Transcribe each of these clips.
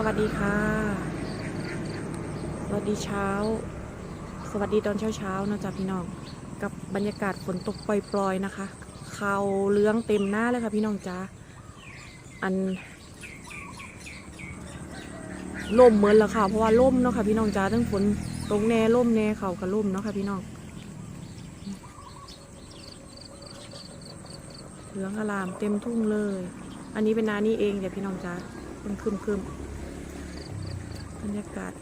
สวัสดีค่ะ สวัสดีเช้า สวัสดีตอนเช้าเช้านะจ๊ะพี่น้อง กับบรรยากาศฝนตกปล่อยๆนะคะ เขาเลื้องเต็มหน้าเลยค่ะพี่น้องจ้าอันล่มเหมือนละค่ะ เพราะว่าล่มเนาะค่ะพี่น้องจ้าทั้งฝนตกแน่ล่มแน่เขากับล่มเนาะค่ะพี่น้องเหลืองอลามเต็มทุ่งเลย อันนี้เป็นนานี่เองเดี๋ยวพี่น้องจ้ามันคึมคึมๆ บรรยากาศ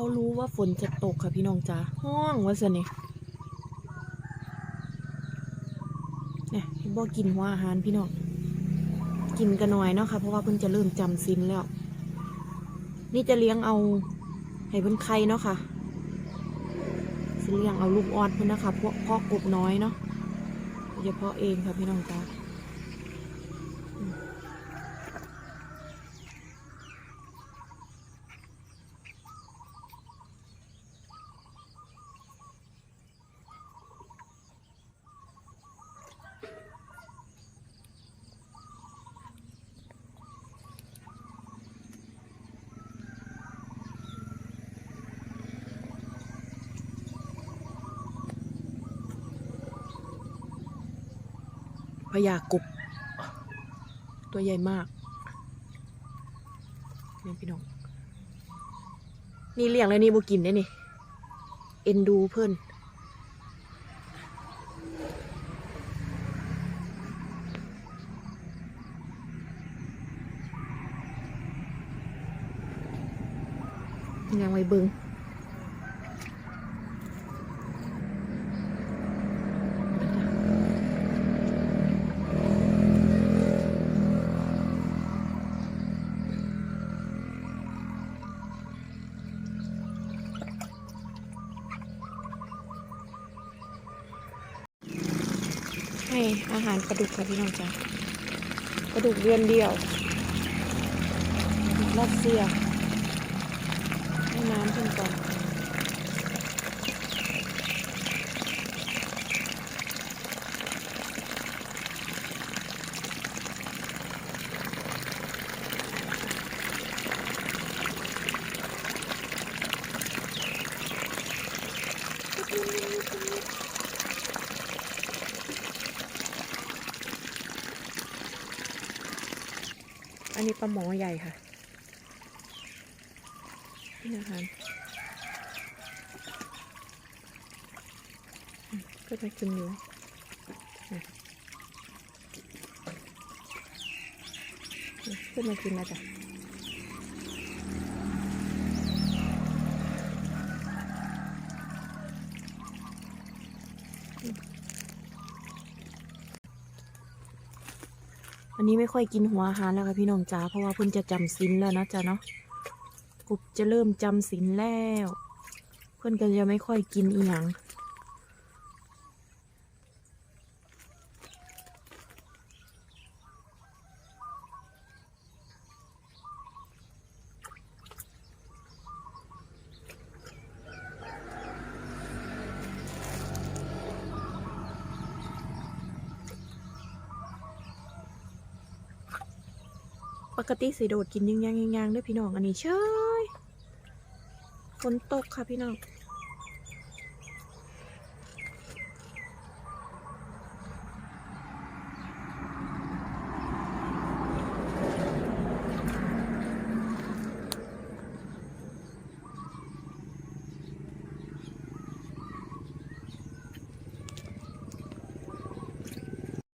เขารู้ว่าฝนจะตกค่ะพี่น้องจ้าห้องว่าสินี่ยเนี่ยบอกกินหัวอาหารพี่น้องกินกันหน่อยเนาะค่ะเพราะว่าเพิ่นจะเริ่มจำซินแล้ว นี่จะเลี้ยงเอาให้เพิ่นไข่เนาะค่ะสิเลี้ยงเอาลูกออนเพิ่นนะคะเพาะเพาะกบน้อยเนาะเฉพาะเองค่ะพี่น้องจ้า พญากุบตัวใหญ่มากนี่พี่น้อง นี่เลี้ยงแล้วนี่บกินได้นี่ เอ็นดูเพื่อนยังไว้บิง ให้อาหารปลาดุกค่ะพี่น้องจ้าปลาดุกเดือนเดียวรัสเซียให้น้ำเพิ่นก่อน อันนี้ปลาหมอใหญ่ค่ะ นี่นะคะก็จะกินอยู่นะอืมขึ้นมากินมาจ้ะ อันนี้ไม่ค่อยกินหัวอาหารแล้วค่ะพี่น้องจ๋าเพราะว่าเพิ่นจะจำศีลแล้วนะจ้ะเนาะกบจะเริ่มจำศีลแล้ว เพื่อนก็จะไม่ค่อยกินอีหยัง ปกติสีโดดกินยังยังยังยังด้วยพี่น้องอันนี้เชยฝนตกค่ะพี่น้อง